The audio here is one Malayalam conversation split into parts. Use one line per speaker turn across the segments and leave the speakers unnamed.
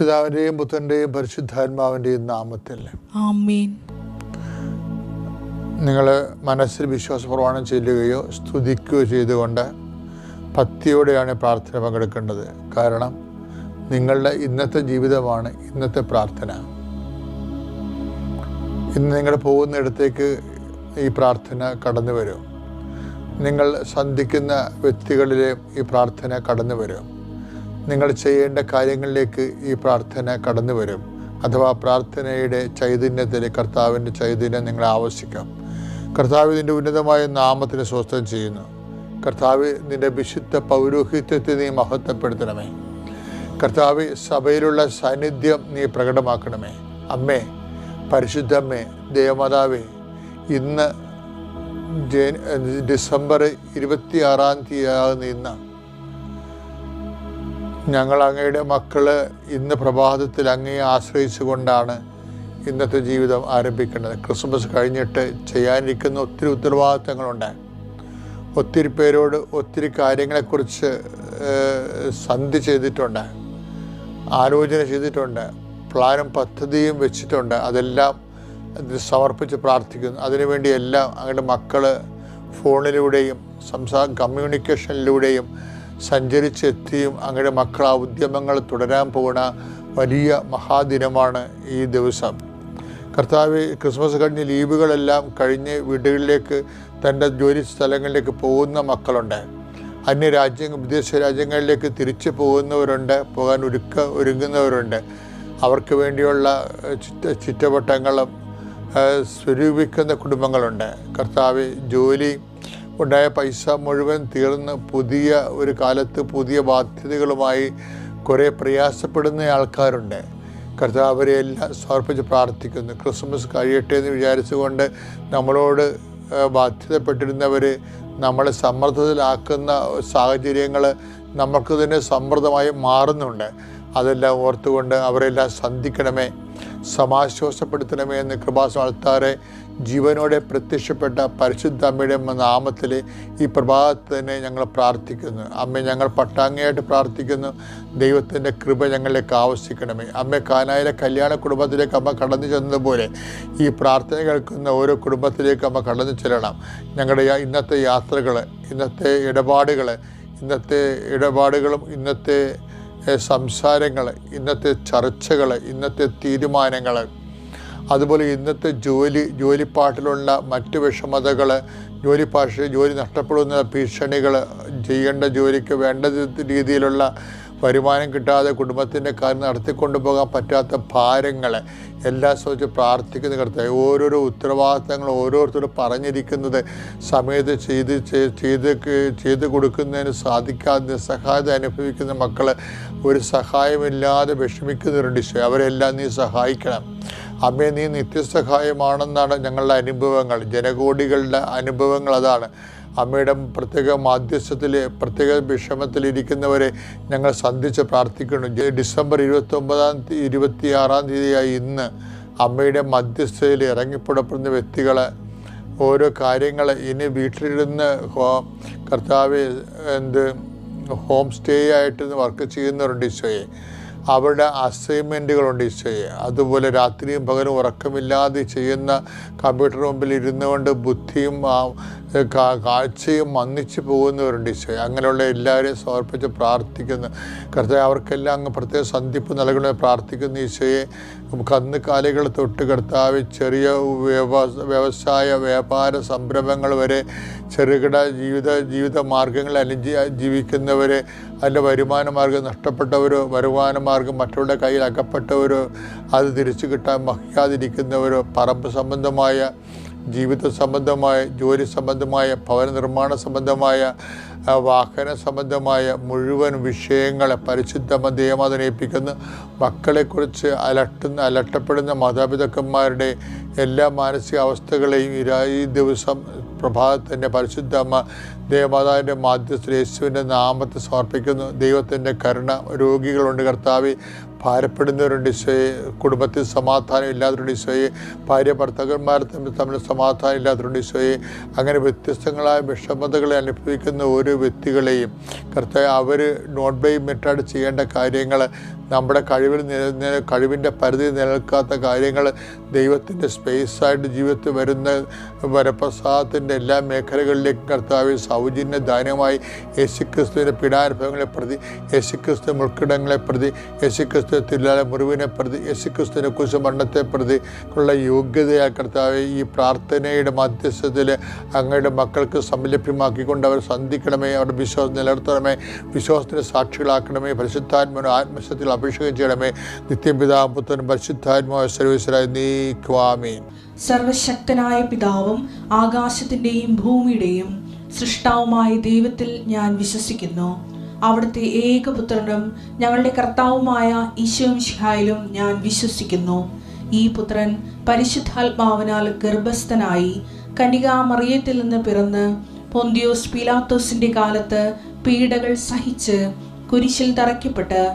പിതാവിന്റെയും പുത്രന്റെയും പരിശുദ്ധാത്മാവിന്റെയും നാമത്തിൽ. നിങ്ങൾ മനസ്സിൽ വിശ്വാസപ്രമാണം ചെല്ലുകയോ സ്തുതിക്കുകയോ ചെയ്തുകൊണ്ട് ഭക്തിയോടെയാണ് പ്രാർത്ഥന പങ്കെടുക്കേണ്ടത്. കാരണം നിങ്ങളുടെ ഇന്നത്തെ ജീവിതമാണ് ഇന്നത്തെ പ്രാർത്ഥന. ഇന്ന് നിങ്ങൾ പോകുന്നിടത്തേക്ക് ഈ പ്രാർത്ഥന കടന്നു വരും നിങ്ങൾ സന്ധിക്കുന്ന വ്യക്തികളിലെ ഈ പ്രാർത്ഥന കടന്നു വരും നിങ്ങൾ ചെയ്യേണ്ട കാര്യങ്ങളിലേക്ക് ഈ പ്രാർത്ഥന കടന്നു വരും. അഥവാ പ്രാർത്ഥനയുടെ ചൈതന്യത്തിൽ കർത്താവിന്റെ ചൈതന്യം നിങ്ങളെ ആവശ്യിക്കാം. കർത്താവ് ഇതിന്റെ ഉന്നതമായ നാമത്തിന് സ്വസ്ഥം ചെയ്യുന്നു. കർത്താവ് നിന്റെ വിശുദ്ധ പൗരോഹിത്യത്തെ നീ മഹത്വപ്പെടുത്തണമേ. കർത്താവ് സഭയിലുള്ള സാന്നിധ്യം നീ പ്രകടമാക്കണമേ. അമ്മേ പരിശുദ്ധമ്മേ ദേവമാതാവേ ഇന്ന് ജൻ ഡിസംബർ ഇരുപത്തിയാറാം തീയതി ഇന്ന് ഞങ്ങൾ അങ്ങയുടെ മക്കൾ ഇന്ന് പ്രഭാതത്തിൽ അങ്ങയെ ആശ്രയിച്ചുകൊണ്ടാണ് ഇന്നത്തെ ജീവിതം ആരംഭിക്കുന്നത്. ക്രിസ്മസ് കഴിഞ്ഞിട്ട് ചെയ്യാനിരിക്കുന്ന ഒത്തിരി ഉത്തരവാദിത്തങ്ങളുണ്ട്. ഒത്തിരി പേരോട് ഒത്തിരി കാര്യങ്ങളെക്കുറിച്ച് സന്ധി ചെയ്തിട്ടുണ്ട് ആലോചന ചെയ്തിട്ടുണ്ട് പ്ലാനും പദ്ധതിയും വെച്ചിട്ടുണ്ട്. അതെല്ലാം സമർപ്പിച്ച് പ്രാർത്ഥിക്കുന്നു. അതിനുവേണ്ടി എല്ലാം അങ്ങയുടെ മക്കൾ ഫോണിലൂടെയും സംസാ കമ്മ്യൂണിക്കേഷനിലൂടെയും സഞ്ചരിച്ചെത്തിയും അങ്ങയുടെ മക്കൾ ആ ഉദ്യമങ്ങൾ തുടരാൻ പോകുന്ന വലിയ മഹാദിനമാണ് ഈ ദിവസം. കർത്താവ് ക്രിസ്മസ് കഴിഞ്ഞ് ലീവുകളെല്ലാം കഴിഞ്ഞ് വീടുകളിലേക്ക് തന്റെ ജോലി സ്ഥലങ്ങളിലേക്ക് പോകുന്ന മക്കളുണ്ട്. അന്യ രാജ്യങ്ങൾ വിദേശ രാജ്യങ്ങളിലേക്ക് തിരിച്ചു പോകുന്നവരുണ്ട് പോകാൻ ഒരുക്ക ഒരുങ്ങുന്നവരുണ്ട്. അവർക്ക് വേണ്ടിയുള്ള ചുറ്റ ചുറ്റവട്ടങ്ങളും സ്വരൂപിക്കുന്ന കുടുംബങ്ങളുണ്ട്. കർത്താവ് ജോലി ഉണ്ടായ പൈസ മുഴുവൻ തീർന്ന് പുതിയ ഒരു കാലത്ത് പുതിയ ബാധ്യതകളുമായി കുറേ പ്രയാസപ്പെടുന്ന ആൾക്കാരുണ്ട്. കർത്താവ് അവരെ എല്ലാം സമർപ്പിച്ച് പ്രാർത്ഥിക്കുന്നു. ക്രിസ്മസ് കഴിയട്ടെ എന്ന് വിചാരിച്ചുകൊണ്ട് നമ്മളോട് ബാധ്യതപ്പെട്ടിരുന്നവർ നമ്മളെ സമ്മർദ്ദത്തിലാക്കുന്ന സാഹചര്യങ്ങൾ നമുക്ക് തന്നെ സമ്മർദ്ദമായി മാറുന്നുണ്ട്. അതെല്ലാം ഓർത്തുകൊണ്ട് അവരെല്ലാം സന്ധിക്കണമേ സമാശ്വാസപ്പെടുത്തണമേ എന്ന് കൃപാസ് ആൾത്താറെ ജീവനോടെ പ്രത്യക്ഷപ്പെട്ട പരിശുദ്ധ അമ്മയുടെ നാമത്തിൽ ഈ പ്രഭാതത്തിൽ തന്നെ ഞങ്ങൾ പ്രാർത്ഥിക്കുന്നു. അമ്മ ഞങ്ങൾ പട്ടാങ്ങയായിട്ട് പ്രാർത്ഥിക്കുന്നു. ദൈവത്തിന്റെ കൃപ ഞങ്ങളിലേക്ക് ആവശ്യിക്കണമേ. അമ്മ കാനായിലെ കല്യാണ കുടുംബത്തിലേക്ക് അമ്മ കടന്നു ചെന്നതുപോലെ ഈ പ്രാർത്ഥന കേൾക്കുന്ന ഓരോ കുടുംബത്തിലേക്ക് അമ്മ കടന്നു ചെല്ലണം. ഞങ്ങളുടെ ഇന്നത്തെ യാത്രകൾ ഇന്നത്തെ ഇടപാടുകൾ ഇന്നത്തെ ഇടപാടുകളും ഇന്നത്തെ സംസാരങ്ങൾ ഇന്നത്തെ ചർച്ചകൾ ഇന്നത്തെ തീരുമാനങ്ങൾ അതുപോലെ ഇന്നത്തെ ജോലി ജോലിപ്പാട്ടിലുള്ള മറ്റ് വിഷമതകൾ ജോലി ഭാഷ ജോലി നഷ്ടപ്പെടുന്ന ഭീഷണികൾ ചെയ്യേണ്ട ജോലിക്ക് വേണ്ട രീതിയിലുള്ള വരുമാനം കിട്ടാതെ കുടുംബത്തിന്റെ കാര്യം നടത്തിക്കൊണ്ടു പോകാൻ പറ്റാത്ത ഭാരങ്ങൾ എല്ലാം ശ്രമിച്ച് പ്രാർത്ഥിക്കുന്ന കർത്താവ്. ഓരോരോ ഉത്തരവാദിത്തങ്ങൾ ഓരോരുത്തരും പറഞ്ഞിരിക്കുന്നത് സമയത്ത് ചെയ്ത് ചെയ്ത് ചെയ്ത് കൊടുക്കുന്നതിന് സാധിക്കാതെ നിസ്സഹായത അനുഭവിക്കുന്ന മക്കൾ ഒരു സഹായമില്ലാതെ വിഷമിക്കുന്നവരുണ്ട് അവരെല്ലാം നീ സഹായിക്കണം. അമ്മേ നീ നിത്യസഹായമാണെന്നാണ് ഞങ്ങളുടെ അനുഭവങ്ങൾ ജനകോടികളുടെ അനുഭവങ്ങൾ അതാണ്. അമ്മയുടെ പ്രത്യേക മാധ്യസ്ഥത്തിൽ പ്രത്യേക വിഷമത്തിലിരിക്കുന്നവരെ ഞങ്ങൾ സന്ധിച്ച് പ്രാർത്ഥിക്കുന്നു. ഡിസംബർ ഇരുപത്തി ഒമ്പതാം തീയതി ഇരുപത്തി ആറാം തീയതിയായി ഇന്ന് അമ്മയുടെ മധ്യസ്ഥയിൽ ഇറങ്ങിപ്പുറപ്പെടുന്ന വ്യക്തികളെ ഓരോ കാര്യങ്ങൾ ഇനി വീട്ടിലിരുന്ന് ഹോ- കർത്താവ് എന്ത് ഹോം സ്റ്റേ ആയിട്ട് വർക്ക് ചെയ്യുന്നവരുണ്ട് ഈശോയെ. അവരുടെ അസൈൻമെന്റുകളുണ്ട് ഈശോയെ. അതുപോലെ രാത്രിയും പകലും ഉറക്കമില്ലാതെ ചെയ്യുന്ന കമ്പ്യൂട്ടർ മുമ്പിൽ ഇരുന്നുകൊണ്ട് ബുദ്ധിയും കാഴ്ചയും മന്നിച്ചു പോകുന്നവരുണ്ട് ഈശോയെ. അങ്ങനെയുള്ള എല്ലാവരെയും സമർപ്പിച്ച് പ്രാർത്ഥിക്കുന്നു. കർത്താവ് അവർക്കെല്ലാം അങ്ങ് പ്രത്യേക സന്ധിപ്പ് നൽകണമെന്ന് പ്രാർത്ഥിക്കുന്ന ഈശോയെ. കന്ന് കാലുകൾ തൊട്ട് കർത്താവ് ചെറിയ വ്യവസായ വ്യാപാര സംരംഭങ്ങൾ വരെ ചെറുകിട ജീവിത ജീവിത മാർഗങ്ങൾ അനുജീ ജീവിക്കുന്നവരെ അതിന്റെ വരുമാന മാർഗം നഷ്ടപ്പെട്ടവരോ വരുമാന മാർഗം മറ്റുള്ള കയ്യിൽ അകപ്പെട്ടവരോ അത് തിരിച്ചു കിട്ടാൻ മഹിക്കാതിരിക്കുന്നവർ പറമ്പ് സംബന്ധമായ ജീവിത സംബന്ധമായ ജോലി സംബന്ധമായ ഭവന നിർമ്മാണ സംബന്ധമായ വാഹന സംബന്ധമായ മുഴുവൻ വിഷയങ്ങളെ പരിശുദ്ധ ദേവമാതനേൽപ്പിക്കുന്നു മക്കളെക്കുറിച്ച് അലട്ടുന്ന അലട്ടപ്പെടുന്ന മാതാപിതാക്കന്മാരുടെ എല്ലാ മാനസികാവസ്ഥകളെയും ഈ ദിവസം പ്രഭാതത്തിന്റെ പരിശുദ്ധ അമ്മ ദേവമാതാവിന്റെ മാധ്യസ്ഥ യേശുവിന്റെ നാമത്തെ സമർപ്പിക്കുന്നു. ദൈവത്തിന്റെ കരുണ രോഗികളുണ്ട് കർത്താവ്. ഭാരപ്പെടുന്നവരുണ്ട് ഈശോയെ. കുടുംബത്തിൽ സമാധാനം ഇല്ലാത്തവരുണ്ട് ഈശോയെ. ഭാര്യ ഭർത്താക്കന്മാർ തമ്മിൽ തമ്മിൽ സമാധാനം ഇല്ലാത്തവരുണ്ട് ഈശോയെ. അങ്ങനെ വ്യത്യസ്തങ്ങളായ വിഷമതകളെ അനുഭവിക്കുന്ന ഓരോ വ്യക്തികളെയും കർത്താവ് അവർ നോട്ട് ബൈ മെറ്റാഡ് ചെയ്യേണ്ട കാര്യങ്ങൾ നമ്മുടെ കഴിവിൽ നില കഴിവിന്റെ പരിധി നിലനിൽക്കാത്ത കാര്യങ്ങൾ ദൈവത്തിന്റെ സ്പേസായിട്ട് ജീവിതത്തിൽ വരുന്ന വരപ്രസാദത്തിന്റെ എല്ലാ മേഖലകളിലേക്കും കർത്താവ് സൗജന്യ ദാനമായി യേശുക്രിസ്തുവിന്റെ പീഡാനുഭവങ്ങളെ പ്രതി യേശുക്രിസ്തു മുൾക്കിടങ്ങളെ പ്രതി യേശുക്രിസ്തു തില്ലാല മുറിവിനെ പ്രതി യേശുക്രിസ്തുവിനെ കുറിച്ച് മരണത്തെ പ്രതി ഉള്ള യോഗ്യതയാ കർത്താവ് ഈ പ്രാർത്ഥനയുടെ മധ്യസ്ഥത്തിൽ അങ്ങയുടെ മക്കൾക്ക് സംലഭ്യമാക്കിക്കൊണ്ട് അവർ സന്ധിക്കണമേ അവരുടെ വിശ്വാസം നിലനിർത്തണമേ വിശ്വാസത്തിന് സാക്ഷികളാക്കണമേ പരിശുദ്ധാത്മനോ ആത്മശത്തിൽ അഭിഷേകം ചെയ്യണമേ. നിത്യം പിതാവും പുത്രനും പരിശുദ്ധാത്മാവ് സർവീശ്വരായി നീക്കുവാമീൻ.
സർവശക്തനായ പിതാവും ആകാശത്തിന്റെയും ഭൂമിയുടെയും സൃഷ്ടാവുമായ ദൈവത്തിൽ ഞാൻ വിശ്വസിക്കുന്നു. അവിടുത്തെ ഏകപുത്രനും ഞങ്ങളുടെ കർത്താവുമായ ഈശോമിഷിഹായിലും ഞാൻ വിശ്വസിക്കുന്നു. ഈ പുത്രൻ പരിശുദ്ധാത്മാവിനാൽ ഗർഭസ്ഥനായി കനികാമറിയത്തിൽ നിന്ന് പിറന്ന് പൊന്തിയോസ് പിലാത്തോസിന്റെ കാലത്ത് പീഡകൾ സഹിച്ച് കുരിശിൽ തറയ്ക്കപ്പെട്ട്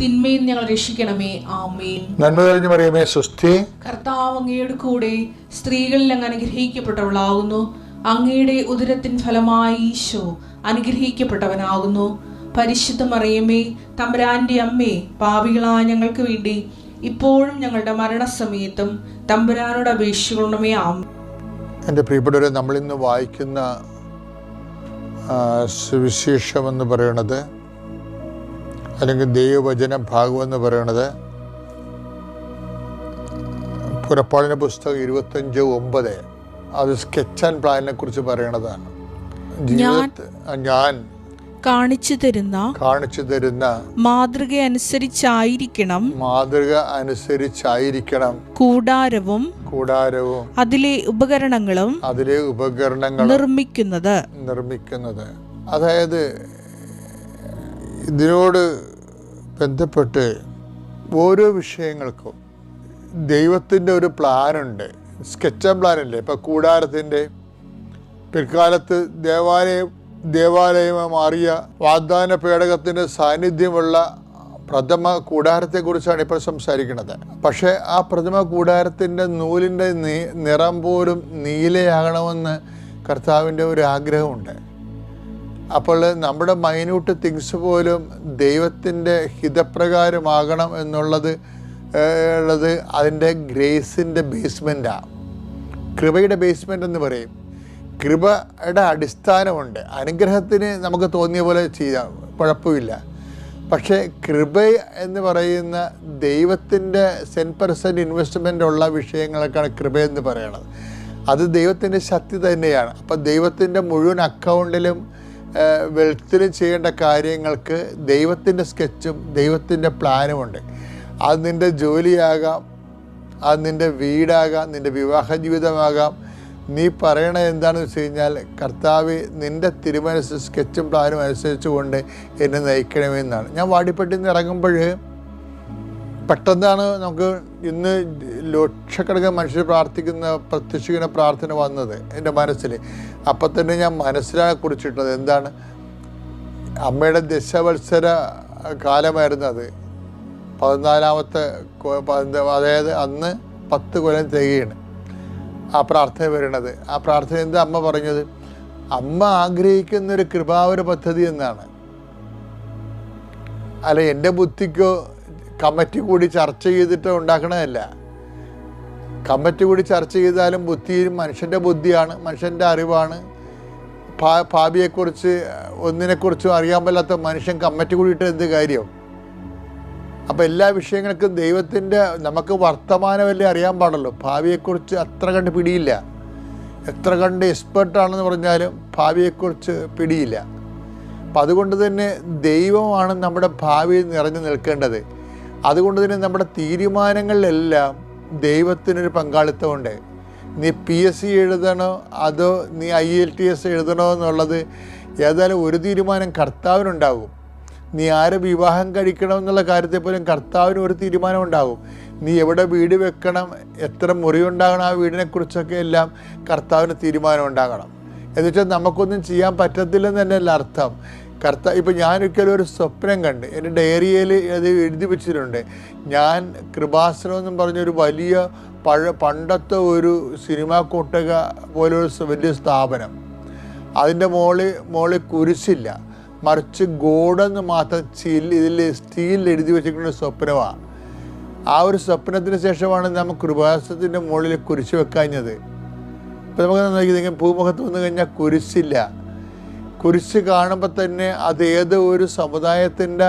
തിന്മയിൽ ഞങ്ങൾ രക്ഷിക്കണമേ. ആമേൻ.
നന്മ കഴിഞ്ഞു മറിയമേ സുസ്ഥി
കർത്താവ് അങ്ങയുടെ കൂടെ സ്ത്രീകളിൽ അങ്ങ് അനുഗ്രഹിക്കപ്പെട്ടവളാകുന്നു. അങ്ങയുടെ ഉദരത്തിൻ ഫലമായി ഈശോ അനുഗ്രഹിക്കപ്പെട്ടവനാകുന്നു. പരിശുദ്ധ മറിയമേ തമ്പുരാന്റെ അമ്മേ പാവികളായ ഞങ്ങൾക്ക് വേണ്ടി ഇപ്പോഴും ഞങ്ങളുടെ മരണസമയത്തും തമ്പുരാനോട് അപേക്ഷിക്കണമേ. ആം
എന്റെ പ്രിയപ്പെട്ടവരെ നമ്മളിന്ന് വായിക്കുന്ന സുവിശേഷം എന്ന് പറയുന്നത് അല്ലെങ്കിൽ ദൈവവചന ഭാഗം എന്ന് പറയുന്നത് പുറപ്പാടിന്റെ പുസ്തകം ഇരുപത്തഞ്ച് ഒമ്പത്. അത് സ്കെച്ച് ആൻഡ് പ്ലാനിനെ കുറിച്ച് പറയണതാണ്. ഞാൻ
കാണിച്ചു തരുന്ന
കാണിച്ചു തരുന്ന
മാതൃക അനുസരിച്ചായിരിക്കണം.
മാതൃക അനുസരിച്ചായിരിക്കണം.
കൂടാരവും
കൂടാരവും
അതിലെ ഉപകരണങ്ങളും
അതിലെ ഉപകരണങ്ങൾ
നിർമ്മിക്കുന്നത്.
നിർമ്മിക്കുന്നത്. അതായത് ഇതിനോട് ബന്ധപ്പെട്ട് ഓരോ വിഷയങ്ങൾക്കും ദൈവത്തിന്റെ ഒരു പ്ലാനുണ്ട്. സ്കെച്ച് പ്ലാനില്ലേ ഇപ്പം കൂടാരത്തിന്റെ പിൽക്കാലത്ത് ദേവാലയം ദേവാലയമായി മാറിയ വാഗ്ദാന പേടകത്തിന്റെ സാന്നിധ്യമുള്ള പ്രഥമ കൂടാരത്തെക്കുറിച്ചാണ് ഇപ്പോൾ സംസാരിക്കുന്നത്. പക്ഷേ ആ പ്രഥമ കൂടാരത്തിന്റെ നൂലിന്റെ നിറം പോലും നീലയാകണമെന്ന് കർത്താവിന്റെ ഒരു ആഗ്രഹമുണ്ട്. അപ്പോൾ നമ്മുടെ മൈന്യൂട്ട് തിങ്സ് പോലും ദൈവത്തിന്റെ ഹിതപ്രകാരമാകണം എന്നുള്ളത് ഉള്ളത് അതിന്റെ ഗ്രേസിന്റെ ബേസ്മെന്റാണ് കൃപയുടെ ബേസ്മെന്റ് എന്ന് പറയും. കൃപയുടെ അടിസ്ഥാനമുണ്ട്. അനുഗ്രഹത്തിന് നമുക്ക് തോന്നിയ പോലെ ചെയ്യാം. കുഴപ്പമില്ല. പക്ഷേ കൃപ എന്ന് പറയുന്ന ദൈവത്തിന്റെ സെൻ പെർസെന്റ് ഇൻവെസ്റ്റ്മെന്റ് ഉള്ള വിഷയങ്ങളൊക്കെയാണ് കൃപ എന്ന് പറയുന്നത് അത് ദൈവത്തിന്റെ ശക്തി തന്നെയാണ്. അപ്പം ദൈവത്തിന്റെ മുഴുവൻ അക്കൗണ്ടിലും വെൽത്തിലും ചെയ്യേണ്ട കാര്യങ്ങൾക്ക് ദൈവത്തിന്റെ സ്കെച്ചും ദൈവത്തിന്റെ പ്ലാനുമുണ്ട് അത് നിന്റെ ജോലിയാകാം അത് നിന്റെ വീടാകാം നിന്റെ വിവാഹ ജീവിതമാകാം. നീ പറയണത് എന്താണെന്ന് വെച്ച് കഴിഞ്ഞാൽ കർത്താവ് നിന്റെ തിരുമനസ് സ്കെച്ചും പ്ലാനും അനുസരിച്ചുകൊണ്ട് എന്നെ നയിക്കണമെന്നാണ്. ഞാൻ വാടിപ്പെട്ടിന്ന് ഇറങ്ങുമ്പോൾ പെട്ടെന്നാണ് നമുക്ക് ഇന്ന് ലക്ഷക്കണക്കിന് മനുഷ്യർ പ്രാർത്ഥിക്കുന്ന പ്രത്യക്ഷിക്കുന്ന പ്രാർത്ഥന വന്നത് എന്റെ മനസ്സിൽ. അപ്പം തന്നെ ഞാൻ മനസ്സിലാണ് കുറിച്ചിട്ടത്. എന്താണ്? അമ്മയുടെ ദശവത്സര കാലമായിരുന്നു അത്. പതിനാലാമത്തെ അതായത് അന്ന് പത്ത് കൊല്ലം തികയാണ് ആ പ്രാർത്ഥന വരുന്നത് ആ പ്രാർത്ഥന എന്താ അമ്മ പറഞ്ഞത്? അമ്മ ആഗ്രഹിക്കുന്നൊരു കൃപാവര പദ്ധതി എന്നാണ്. അല്ല എന്റെ ബുദ്ധിക്കോ കമ്മിറ്റി കൂടി ചർച്ച ചെയ്തിട്ട് ഉണ്ടാക്കണതല്ല. കമ്മിറ്റി കൂടി ചർച്ച ചെയ്താലും ബുദ്ധി മനുഷ്യന്റെ ബുദ്ധിയാണ് മനുഷ്യന്റെ അറിവാണ്. ഭാ ഭാവിയെക്കുറിച്ച് ഒന്നിനെക്കുറിച്ചും അറിയാൻ പറ്റാത്ത മനുഷ്യൻ കമ്മിറ്റി കൂടിയിട്ട് എന്ത് കാര്യം? അപ്പോൾ എല്ലാ വിഷയങ്ങൾക്കും ദൈവത്തിന്റെ നമുക്ക് വർത്തമാനമല്ലേ അറിയാൻ പാടുള്ളൂ. ഭാവിയെക്കുറിച്ച് അത്ര കണ്ട് പിടിയില്ല. എത്ര കണ്ട് എക്സ്പെർട്ടാണെന്ന് പറഞ്ഞാലും ഭാവിയെക്കുറിച്ച് പിടിയില്ല. അപ്പം അതുകൊണ്ട് തന്നെ ദൈവമാണ് നമ്മുടെ ഭാവി നിറഞ്ഞു നിൽക്കേണ്ടത്. അതുകൊണ്ട് തന്നെ നമ്മുടെ തീരുമാനങ്ങളിലെല്ലാം ദൈവത്തിനൊരു പങ്കാളിത്തമുണ്ട്. നീ പി എസ് സി എഴുതണോ? അതോ നീ ഐ എൽ ടി എസ് എഴുതണോ എന്നുള്ളത് ഏതായാലും ഒരു തീരുമാനം കർത്താവിനുണ്ടാകും നീ ആരെ വിവാഹം കഴിക്കണം എന്നുള്ള കാര്യത്തെ പോലും കർത്താവിന് ഒരു തീരുമാനം ഉണ്ടാകും നീ എവിടെ വീട് വെക്കണം? എത്ര മുറി ഉണ്ടാകണം ആ വീടിനെക്കുറിച്ചൊക്കെ എല്ലാം കർത്താവിന് തീരുമാനം ഉണ്ടാകണം എന്നുവെച്ചാൽ നമുക്കൊന്നും ചെയ്യാൻ പറ്റത്തില്ലെന്ന് തന്നെയല്ല അർത്ഥം. കർത്താവ് ഇപ്പം ഞാനൊരിക്കലും ഒരു സ്വപ്നം കണ്ട്. എന്റെ ഡയറിയിൽ അത് എഴുതി വെച്ചിട്ടുണ്ട്. ഞാൻ കൃപാസനം എന്നും പറഞ്ഞൊരു വലിയ പഴ പണ്ടത്തെ ഒരു സിനിമാ കൊട്ടക പോലൊരു വലിയ സ്ഥാപനം. അതിന്റെ മുകളിൽ മുകളിൽ കുരിശില്ല. മറിച്ച് ഗോഡെന്ന് മാത്രം ചിൽ ഇതിൽ സ്റ്റീലിൽ എഴുതി വെച്ചിട്ടുള്ള സ്വപ്നമാണ്. ആ ഒരു സ്വപ്നത്തിന് ശേഷമാണ് നമ്മൾ കൃപാസനത്തിന്റെ മുകളിൽ കുരിശ് വെക്കാഞ്ഞത്. ഇപ്പം നമുക്ക് നോക്കി ഭൂമുഖത്ത് വന്നു കഴിഞ്ഞാൽ കുരിശില്ല. കുരിശ് കാണുമ്പോൾ തന്നെ അത് ഏത് ഒരു സമുദായത്തിന്റെ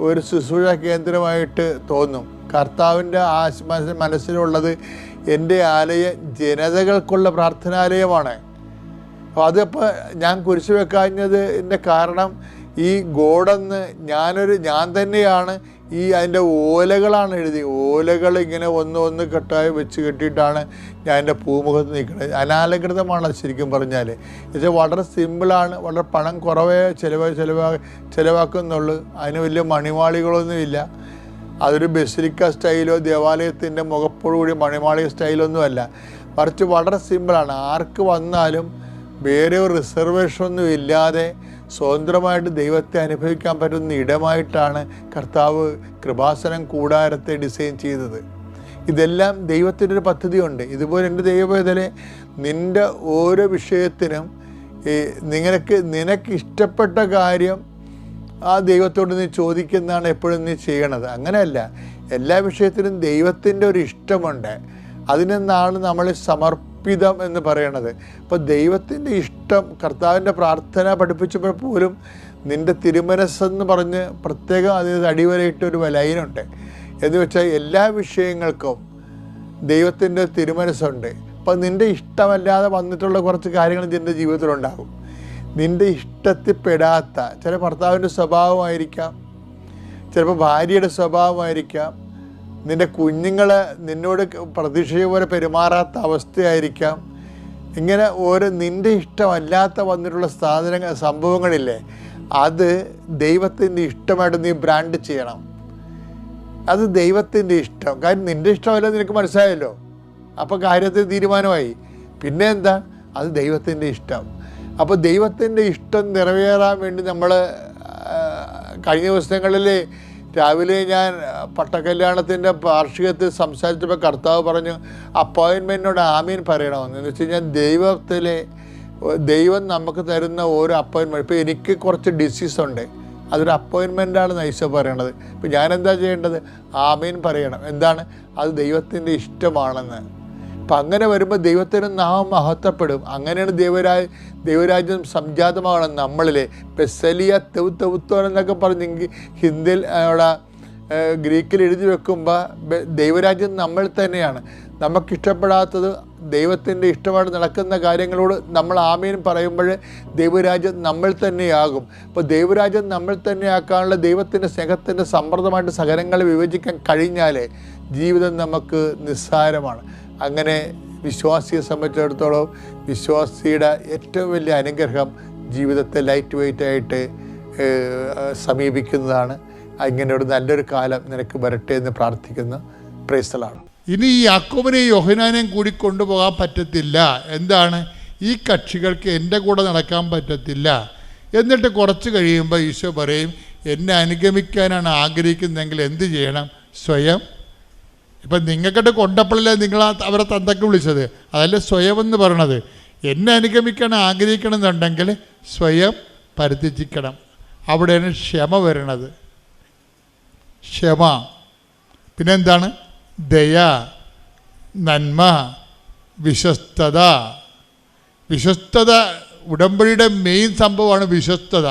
ഒരു ശുശ്രൂഷ കേന്ദ്രമായിട്ട് തോന്നും. കർത്താവിന്റെ ആ മനസ്സിലുള്ളത് എന്റെ ആലയം ജനതകൾക്കുള്ള പ്രാർത്ഥനാലയമാണ്. അപ്പോൾ അതിപ്പോൾ ഞാൻ കുരിശ് വെക്കാഞ്ഞതിന്റെ കാരണം ഈ ഗോഡെന്ന് ഞാനൊരു ഞാൻ തന്നെയാണ്. ഈ അതിന്റെ ഓലകളാണ് എഴുതി. ഓലകൾ ഇങ്ങനെ ഒന്ന് ഒന്ന് കെട്ടായി വെച്ച് കെട്ടിയിട്ടാണ് ഞാൻ എന്റെ പൂമുഖത്ത് നിൽക്കുന്നത് അനാലകൃതമാണ് ശരിക്കും പറഞ്ഞാൽ. ഇത് വളരെ സിമ്പിളാണ് വളരെ പണം കുറവേ ചിലവ് ചിലവാ ചിലവാക്കുന്നുള്ളൂ. അതിന് വലിയ മണിമാളികളൊന്നുമില്ല. അതൊരു ബസിലിക്ക സ്റ്റൈലോ ദേവാലയത്തിന്റെ മുഖപ്പോടുകൂടി മണിമാളിക സ്റ്റൈലൊന്നും അല്ല. മറിച്ച് വളരെ സിമ്പിളാണ്. ആർക്ക് വന്നാലും വേറെ ഒരു റിസർവേഷനൊന്നും ഇല്ലാതെ സ്വതന്ത്രമായിട്ട് ദൈവത്തെ അനുഭവിക്കാൻ പറ്റുന്ന ഇടമായിട്ടാണ് കർത്താവ് കൃപാസനം കൂടാരത്തെ ഡിസൈൻ ചെയ്തത്. ഇതെല്ലാം ദൈവത്തിന്റെ ഒരു പദ്ധതിയുണ്ട്. ഇതുപോലെ എന്റെ ദൈവവേദനെ നിന്റെ ഓരോ വിഷയത്തിനും നിനക്ക് നിനക്ക് ഇഷ്ടപ്പെട്ട കാര്യം ആ ദൈവത്തോട് നീ ചോദിക്കുന്നതാണ് എപ്പോഴും നീ ചെയ്യണത്. അങ്ങനെയല്ല. എല്ലാ വിഷയത്തിനും ദൈവത്തിന്റെ ഒരു ഇഷ്ടമുണ്ട്. അതിനെന്നാണ് നമ്മൾ സമർപ്പിതം എന്ന് പറയണത്. അപ്പോൾ ദൈവത്തിന്റെ ഇഷ്ടം കർത്താവിന്റെ പ്രാർത്ഥന പഠിപ്പിച്ചപ്പോൾ പോലും നിന്റെ തിരുമനസ്സെന്ന് പറഞ്ഞ് പ്രത്യേകം അതിന് അടിവരയിട്ട ഒരു ലൈനുണ്ട്. എന്ന് വെച്ചാൽ എല്ലാ വിഷയങ്ങൾക്കും ദൈവത്തിന്റെ തിരുമനസ്സുണ്ട്. അപ്പം നിന്റെ ഇഷ്ടമല്ലാതെ വന്നിട്ടുള്ള കുറച്ച് കാര്യങ്ങൾ നിന്റെ ജീവിതത്തിലുണ്ടാകും. നിന്റെ ഇഷ്ടത്തിൽപ്പെടാത്ത ചില ഭർത്താവിന്റെ സ്വഭാവമായിരിക്കാം ചിലപ്പോൾ ഭാര്യയുടെ സ്വഭാവമായിരിക്കാം നിന്റെ കുഞ്ഞുങ്ങൾ നിന്നോട് പ്രതീക്ഷ പോലെ പെരുമാറാത്ത അവസ്ഥയായിരിക്കാം ഇങ്ങനെ ഓരോ നിന്റെ ഇഷ്ടമല്ലാത്ത വന്നിട്ടുള്ള സാധനങ്ങൾ സംഭവങ്ങളില്ലേ അത് ദൈവത്തിന്റെ ഇഷ്ടമായിട്ട് നീ ബ്രാൻഡ് ചെയ്യണം. അത് ദൈവത്തിന്റെ ഇഷ്ടം. കാര്യം നിന്റെ ഇഷ്ടമല്ല നിനക്ക് മനസ്സിലായല്ലോ. അപ്പോൾ കാര്യത്തിൽ തീരുമാനമായി. പിന്നെ എന്താ? അത് ദൈവത്തിന്റെ ഇഷ്ടം. അപ്പോൾ ദൈവത്തിന്റെ ഇഷ്ടം നിറവേറാൻ വേണ്ടി നമ്മൾ കഴിഞ്ഞ ദിവസങ്ങളിൽ രാവിലെ ഞാൻ പട്ടക്കല്യാണത്തിന്റെ വാർഷികത്തിൽ സംസാരിച്ചപ്പോൾ കർത്താവ് പറഞ്ഞു അപ്പോയിൻമെന്റിനോട് ആമീൻ പറയണമെന്ന്. എന്ന് വെച്ച് കഴിഞ്ഞാൽ ദൈവത്തിലെ ദൈവം നമുക്ക് തരുന്ന ഓരോ അപ്പോയിൻമെന്റ് ഇപ്പോൾ എനിക്ക് കുറച്ച് ഡിസീസ് ഉണ്ട്. അതൊരു അപ്പോയിൻമെന്റാണ് നൈസ പറയണത്. ഇപ്പം ഞാൻ എന്താ ചെയ്യേണ്ടത്? ആമീൻ പറയണം. എന്താണ്? അത് ദൈവത്തിന്റെ ഇഷ്ടമാണെന്ന്. അപ്പം അങ്ങനെ വരുമ്പോൾ ദൈവത്തിന് നാം മഹത്വപ്പെടും. അങ്ങനെയാണ് ദൈവരാജ് ദൈവരാജ്യം സംജാതമാകണം നമ്മളിലെ. പെസലിയ തെവ് തെവുത്തോൻ എന്നൊക്കെ പറഞ്ഞ് ഹിന്ദിയിൽ അവിടെ ഗ്രീക്കിൽ എഴുതി വെക്കുമ്പോൾ ദൈവരാജ്യം നമ്മൾ തന്നെയാണ്. നമുക്കിഷ്ടപ്പെടാത്തത് ദൈവത്തിന്റെ ഇഷ്ടമായിട്ട് നടക്കുന്ന കാര്യങ്ങളോട് നമ്മൾ ആമീൻ പറയുമ്പോൾ ദൈവരാജ്യം നമ്മൾ തന്നെയാകും. അപ്പോൾ ദൈവരാജ്യം നമ്മൾ തന്നെയാക്കാനുള്ള ദൈവത്തിന്റെ സ്നേഹത്തിന്റെ സമ്മർദ്ദമായിട്ട് സഹനങ്ങളെ വിഭജിക്കാൻ കഴിഞ്ഞാലേ ജീവിതം നമുക്ക് നിസ്സാരമാണ്. അങ്ങനെ വിശ്വാസിയെ സംബന്ധിച്ചിടത്തോളം വിശ്വാസിയുടെ ഏറ്റവും വലിയ അനുഗ്രഹം ജീവിതത്തെ ലൈറ്റ് വെയിറ്റ് ആയിട്ട് സമീപിക്കുന്നതാണ്. അങ്ങനെ ഒരു നല്ലൊരു കാലം നിനക്ക് വരട്ടെ എന്ന് പ്രാർത്ഥിക്കുന്ന. പ്രേസലാണ്
ഇനി ഈ യാക്കോബിനെയും യോഹനാനെയും കൂടി കൊണ്ടുപോകാൻ പറ്റത്തില്ല. എന്താണ്? ഈ കക്ഷികൾക്ക് എന്റെ കൂടെ നടക്കാൻ പറ്റത്തില്ല. എന്നിട്ട് കുറച്ച് കഴിയുമ്പോൾ ഈശോ പറയും എന്നെ അനുഗമിക്കാനാണ് ആഗ്രഹിക്കുന്നതെങ്കിൽ എന്ത് ചെയ്യണം? സ്വയം ഇപ്പം നിങ്ങൾക്കിട്ട് കൊണ്ടപ്പോഴല്ലേ നിങ്ങൾ അവരെ തന്തക്ക് വിളിച്ചത്? അതല്ല സ്വയം എന്ന് പറയണത്. എന്നെ അനുഗമിക്കാൻ ആഗ്രഹിക്കണമെന്നുണ്ടെങ്കിൽ സ്വയം പരിത്യജിക്കണം. അവിടെയാണ് ക്ഷമ വരണത്. ക്ഷമ. പിന്നെന്താണ്? ദയ നന്മ വിശ്വസ്തത. വിശ്വസ്തത ഉടമ്പടിയുടെ മെയിൻ സംഭവമാണ് വിശ്വസ്തത.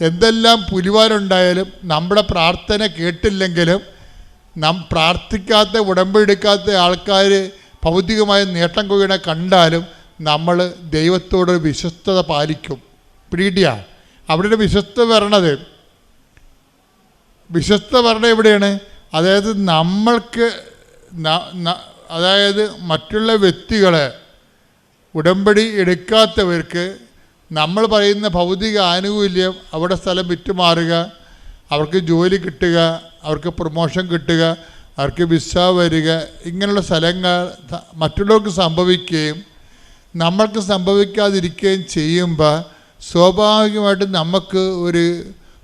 എന്തെല്ലാം പുലിവാരുണ്ടായാലും നമ്മുടെ പ്രാർത്ഥന കേട്ടില്ലെങ്കിലും നാം പ്രാർത്ഥിക്കാത്ത ഉടമ്പെടുക്കാത്ത ആൾക്കാർ ഭൗതികമായ നേട്ടം കൊയ്യണ കണ്ടാലും നമ്മൾ ദൈവത്തോട് വിശ്വസ്തത പാലിക്കും. പിടികിട്ടിയ അവിടെ വിശ്വസ്ത വരണത് വിശ്വസ്ത വരണ എവിടെയാണ്? അതായത് നമ്മൾക്ക് അതായത് മറ്റുള്ള വ്യക്തികളെ ഉടമ്പടി എടുക്കാത്തവർക്ക് നമ്മൾ പറയുന്ന ഭൗതിക ആനുകൂല്യം അവിടെ സ്ഥലം വിറ്റുമാറുക അവർക്ക് ജോലി കിട്ടുക അവർക്ക് പ്രൊമോഷൻ കിട്ടുക അവർക്ക് വിസ വരിക ഇങ്ങനെയുള്ള സ്ഥലങ്ങൾ മറ്റുള്ളവർക്ക് സംഭവിക്കുകയും നമ്മൾക്ക് സംഭവിക്കാതിരിക്കുകയും ചെയ്യുമ്പോൾ സ്വാഭാവികമായിട്ടും നമുക്ക് ഒരു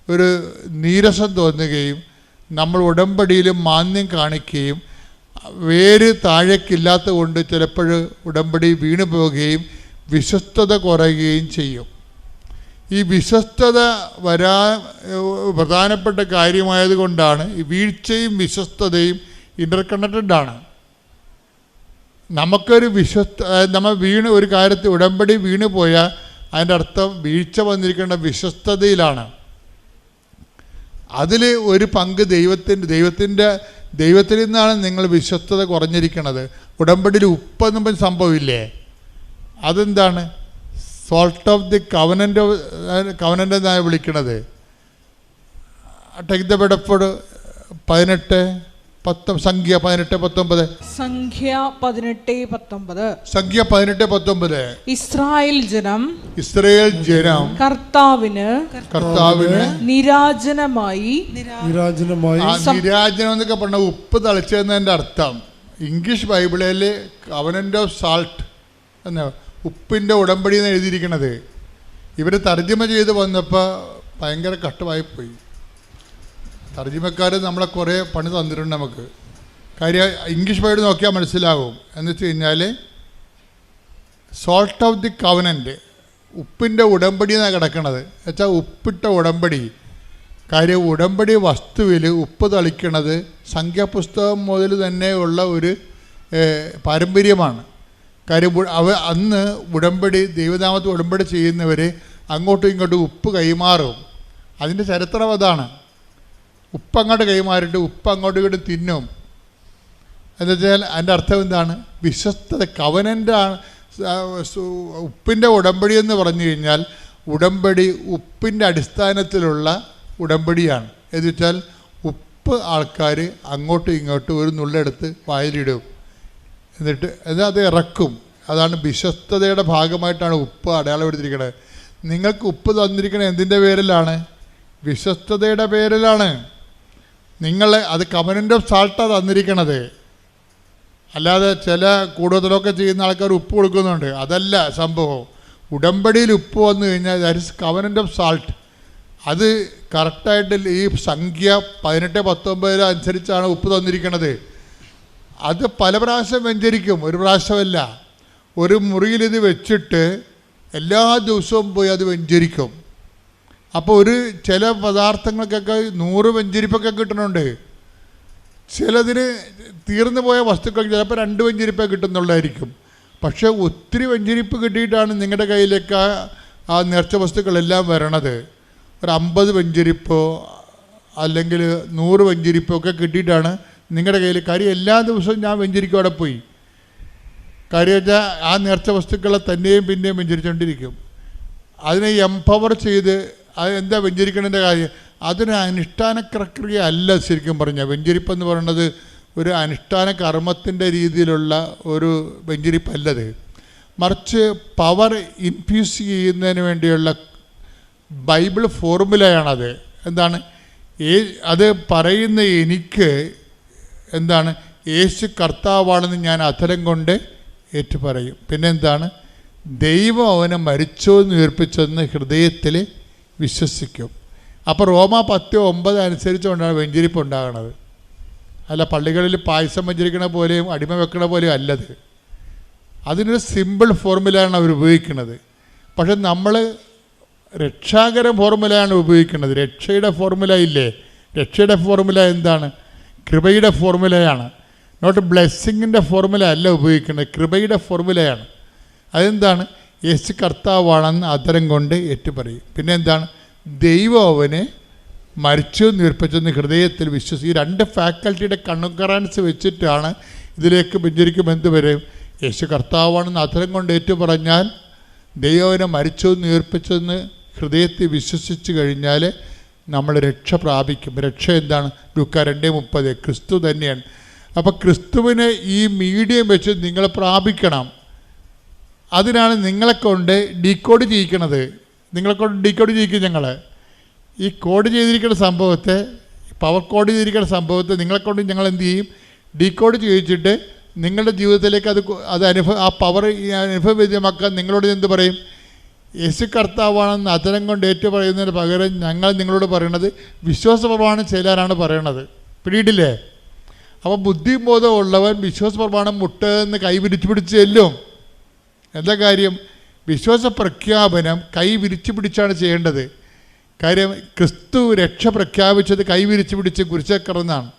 ഒരു നീരസം തോന്നുകയും നമ്മൾ ഉടമ്പടിയിൽ മാന്യം കാണിക്കുകയും വേര് താഴേക്കില്ലാത്ത കൊണ്ട് ചിലപ്പോൾ ഉടമ്പടി വീണു പോവുകയും വിശ്വസ്തത കുറയുകയും ചെയ്യും. ഈ വിശ്വസ്തത വരാ പ്രധാനപ്പെട്ട കാര്യമായതുകൊണ്ടാണ് ഈ വീഴ്ചയും വിശ്വസ്തതയും ഇന്റർ കണക്റ്റഡ് ആണ്. നമുക്കൊരു വിശ്വസ്ത നമ്മൾ വീണ് ഒരു കാര്യത്തിൽ ഉടമ്പടി വീണു പോയാൽ അതിന്റെ അർത്ഥം വീഴ്ച വന്നിരിക്കേണ്ട വിശ്വസ്തതയിലാണ്. അതിൽ ഒരു പങ്ക് ദൈവത്തിന്റെ ദൈവത്തിന്റെ ദൈവത്തിൽ നിന്നാണ് നിങ്ങൾ വിശ്വസ്തത കുറഞ്ഞിരിക്കുന്നത് ഉടമ്പടിയിൽ ഉപ്പെന്നും സംഭവമില്ലേ അതെന്താണ്? Salt of the covenant covenant എന്നാണ് വിളിക്കണത്. ടേക്ക് ദ ബെഡഫോർഡ് പതിനെട്ട് സംഖ്യ പതിനെട്ട് പത്തൊമ്പത്.
സംഖ്യ പതിനെട്ട് പത്തൊമ്പത്.
സംഖ്യ പതിനെട്ട് പത്തൊമ്പത്.
ഇസ്രായേൽ ജനം
ഇസ്രായേൽ ജനം
കർത്താവിന്
കർത്താവിന്
നിരാജനമായി
നിരാജനമായി
നിരാജനം എന്നൊക്കെ പറഞ്ഞ ഉപ്പ് തളിച്ചതെന്നതിന്റെ അർത്ഥം. ഇംഗ്ലീഷ് ബൈബിളിൽ കവനന്റ് ഓഫ് സാൾട്ട് എന്ന ഉപ്പിന്റെ ഉടമ്പടി എന്ന് എഴുതിയിരിക്കണത്. ഇവർ തർജമ ചെയ്ത് വന്നപ്പോൾ ഭയങ്കര കഷ്ടമായിപ്പോയി തർജമക്കാർ നമ്മളെ കുറേ പണി തന്നിട്ടുണ്ട് നമുക്ക്. കാര്യം ഇംഗ്ലീഷ് വേർഡ് നോക്കിയാൽ മനസ്സിലാകും എന്ന് വെച്ച് കഴിഞ്ഞാൽ സോൾട്ട് ഓഫ് ദി കവനന്റ് ഉപ്പിന്റെ ഉടമ്പടി എന്നാണ് കിടക്കണത്. വെച്ചാൽ ഉപ്പിട്ട ഉടമ്പടി. കാര്യം ഉടമ്പടി വസ്തുവിൽ ഉപ്പ് തളിക്കണത് സംഖ്യാപുസ്തകം മുതൽ തന്നെയുള്ള ഒരു പാരമ്പര്യമാണ്. കാര്യം അവ അന്ന് ഉടമ്പടി ദൈവനാമത്ത് ഉടമ്പടി ചെയ്യുന്നവർ അങ്ങോട്ടും ഇങ്ങോട്ടും ഉപ്പ് കൈമാറും. അതിന്റെ ചരിത്രം അതാണ്. ഉപ്പ് അങ്ങോട്ട് കൈമാറിയിട്ട് ഉപ്പ് അങ്ങോട്ടും ഇങ്ങോട്ടും തിന്നും. എന്ന് വെച്ചാൽ അതിന്റെ അർത്ഥം എന്താണ്? വിശ്വസ്തത കവനന്റാണ് ഉപ്പിന്റെ ഉടമ്പടി എന്ന് പറഞ്ഞു കഴിഞ്ഞാൽ ഉടമ്പടി ഉപ്പിന്റെ അടിസ്ഥാനത്തിലുള്ള ഉടമ്പടിയാണ്. എന്ന് വെച്ചാൽ ഉപ്പ് ആൾക്കാർ അങ്ങോട്ടും ഇങ്ങോട്ടും ഒരു നുള്ളെടുത്ത് വായിലിടും. എന്നിട്ട് എന്നാൽ അത് ഇറക്കും. അതാണ് വിശ്വസ്തതയുടെ ഭാഗമായിട്ടാണ് ഉപ്പ് അടയാളപ്പെടുത്തിയിരിക്കുന്നത് നിങ്ങൾക്ക് ഉപ്പ് തന്നിരിക്കുന്നത് എന്തിന്റെ പേരിലാണ്? വിശ്വസ്തതയുടെ പേരിലാണ്. നിങ്ങൾ അത് കമനന്റ് ഓഫ് സാൾട്ടാണ് തന്നിരിക്കണത്. അല്ലാതെ ചില കൂടുതലൊക്കെ ചെയ്യുന്ന ആൾക്കാർ ഉപ്പ് കൊടുക്കുന്നുണ്ട്. അതല്ല സംഭവം. ഉടമ്പടിയിൽ ഉപ്പ് വന്നു കഴിഞ്ഞാൽ that is covenant of salt അത് കറക്റ്റായിട്ട് ഈ സംഖ്യ പതിനെട്ട് പത്തൊമ്പതിൽ അനുസരിച്ചാണ് ഉപ്പ് തന്നിരിക്കുന്നത് അത് പല പ്രാവശ്യം വെഞ്ചരിക്കും. ഒരു പ്രാവശ്യമല്ല. ഒരു മുറിയിലിത് വെച്ചിട്ട് എല്ലാ ദിവസവും പോയി അത് വെഞ്ചരിക്കും. അപ്പോൾ ഒരു ചില പദാർത്ഥങ്ങൾക്കൊക്കെ നൂറ് വെഞ്ചരിപ്പൊക്കെ കിട്ടുന്നുണ്ട്. ചിലതിന് തീർന്നു പോയ വസ്തുക്കൾ ചിലപ്പോൾ രണ്ട് വെഞ്ചരിപ്പേ കിട്ടുന്നുള്ളതായിരിക്കും പക്ഷേ ഒത്തിരി വെഞ്ചരിപ്പ് കിട്ടിയിട്ടാണ് നിങ്ങളുടെ കയ്യിലേക്ക് ആ ആ നേർച്ച വസ്തുക്കളെല്ലാം വരണത്. ഒരു അമ്പത് വെഞ്ചരിപ്പോ അല്ലെങ്കിൽ നൂറ് വെഞ്ചരിപ്പോ ഒക്കെ കിട്ടിയിട്ടാണ് നിങ്ങളുടെ കയ്യിൽ കരി എല്ലാ ദിവസവും ഞാൻ വെഞ്ചരിക്കും അവിടെ പോയി. കരി വെച്ചാൽ ആ നേർച്ച വസ്തുക്കളെ തന്നെയും പിന്നെയും വെഞ്ചരിച്ചുകൊണ്ടിരിക്കും അതിനെ എംപവർ ചെയ്ത് അത് എന്താ വെഞ്ചരിക്കണതിന്റെ കാര്യം? അതൊരു അനുഷ്ഠാന പ്രക്രിയ അല്ല ശരിക്കും പറഞ്ഞാൽ വെഞ്ചരിപ്പ് എന്ന് പറയുന്നത് ഒരു അനുഷ്ഠാന കർമ്മത്തിന്റെ രീതിയിലുള്ള ഒരു വെഞ്ചരിപ്പല്ലത്. മറിച്ച് പവർ ഇൻഫ്യൂസ് ചെയ്യുന്നതിന് വേണ്ടിയുള്ള ബൈബിൾ ഫോർമുലയാണത് എന്താണ്? ഏ അത് പറയുന്ന എനിക്ക് എന്താണ്? യേശു കർത്താവാണെന്ന് ഞാൻ അധരം കൊണ്ട് ഏറ്റുപറയും. പിന്നെ എന്താണ് ദൈവം അവനെ മരിച്ചോ എന്ന് ഉയർപ്പിച്ചെന്ന് ഹൃദയത്തിൽ വിശ്വസിക്കും. അപ്പോൾ റോമ പത്ത് ഒമ്പത് അനുസരിച്ചുകൊണ്ടാണ് വെഞ്ചരിപ്പ് ഉണ്ടാകുന്നത് അല്ല പള്ളികളിൽ പായസം വെഞ്ചരിക്കണ പോലെയും അടിമ വെക്കണ പോലെയും അല്ലത്. അതിനൊരു സിമ്പിൾ ഫോർമുലയാണ് അവർ ഉപയോഗിക്കുന്നത്. പക്ഷെ നമ്മൾ രക്ഷാകര ഫോർമുലയാണ് ഉപയോഗിക്കുന്നത്. രക്ഷയുടെ ഫോർമുല ഇല്ലേ? രക്ഷയുടെ ഫോർമുല എന്താണ്? കൃപയുടെ ഫോർമുലയാണ്. നോട്ട് ബ്ലെസ്സിങ്ങിന്റെ ഫോർമുല അല്ല ഉപയോഗിക്കുന്നത് കൃപയുടെ ഫോർമുലയാണ്. അതെന്താണ്? യേശു കർത്താവാണെന്ന് അത്തരം കൊണ്ട് ഏറ്റു പറയും പിന്നെ എന്താണ് ദൈവം അവനെ മരിച്ചു നിർപ്പിച്ചെന്ന് ഹൃദയത്തിൽ വിശ്വസി ഈ രണ്ട് ഫാക്കൽറ്റിയുടെ കണ്ണുക്കറാൻസ് വെച്ചിട്ടാണ് ഇതിലേക്ക് ബെഞ്ചരിക്കും എന്ത് വരും? യേശു കർത്താവാണെന്ന് അത്തരം കൊണ്ട് ഏറ്റു പറഞ്ഞാൽ ദൈവം അവനെ മരിച്ചു നീർപ്പിച്ചെന്ന് ഹൃദയത്തിൽ വിശ്വസിച്ച് കഴിഞ്ഞാൽ നമ്മൾ രക്ഷ പ്രാപിക്കും. രക്ഷ എന്താണ്? ലുക്ക രണ്ടേ മുപ്പത്. ക്രിസ്തു തന്നെയാണ്. അപ്പോൾ ക്രിസ്തുവിനെ ഈ മീഡിയം വെച്ച് നിങ്ങൾ പ്രാപിക്കണം. അതിനാണ് നിങ്ങളെ കൊണ്ട് ഡീകോഡ് ചെയ്യിക്കണത്. നിങ്ങളെ കൊണ്ട് ഡീകോഡ് ചെയ്യിക്കും ഞങ്ങൾ ഈ കോഡ് ചെയ്തിരിക്കുന്ന സംഭവത്തെ പവർ കോഡ് ചെയ്തിരിക്കുന്ന സംഭവത്തെ നിങ്ങളെ കൊണ്ട് ഞങ്ങൾ എന്ത് ചെയ്യും? ഡീകോഡ് ചെയ്യിച്ചിട്ട് നിങ്ങളുടെ ജീവിതത്തിലേക്ക് അത് അത് അനുഭവ ആ പവർ അനുഭവവേദ്യമാക്കാൻ നിങ്ങളോട് എന്ത് പറയും? യേശു കർത്താവാണെന്ന് അതരം കൊണ്ട് ഏറ്റു പറയുന്നതിന് പകരം ഞങ്ങൾ നിങ്ങളോട് പറയണത് വിശ്വാസപ്രമാണം ചെയ്യാനാണ് പറയണത്. പിടിയിട്ടില്ലേ? അപ്പോൾ ബുദ്ധിബോധം ഉള്ളവൻ വിശ്വാസപ്രമാണം മുട്ടെന്ന് കൈ വിരിച്ചു പിടിച്ച് ചെല്ലും. എന്താ കാര്യം? വിശ്വാസ പ്രഖ്യാപനം കൈ വിരിച്ചു പിടിച്ചാണ് ചെയ്യേണ്ടത്. കാര്യം ക്രിസ്തു രക്ഷ പ്രഖ്യാപിച്ചത് കൈ വിരിച്ചു പിടിച്ച് കുരിശക്കറന്നാണ്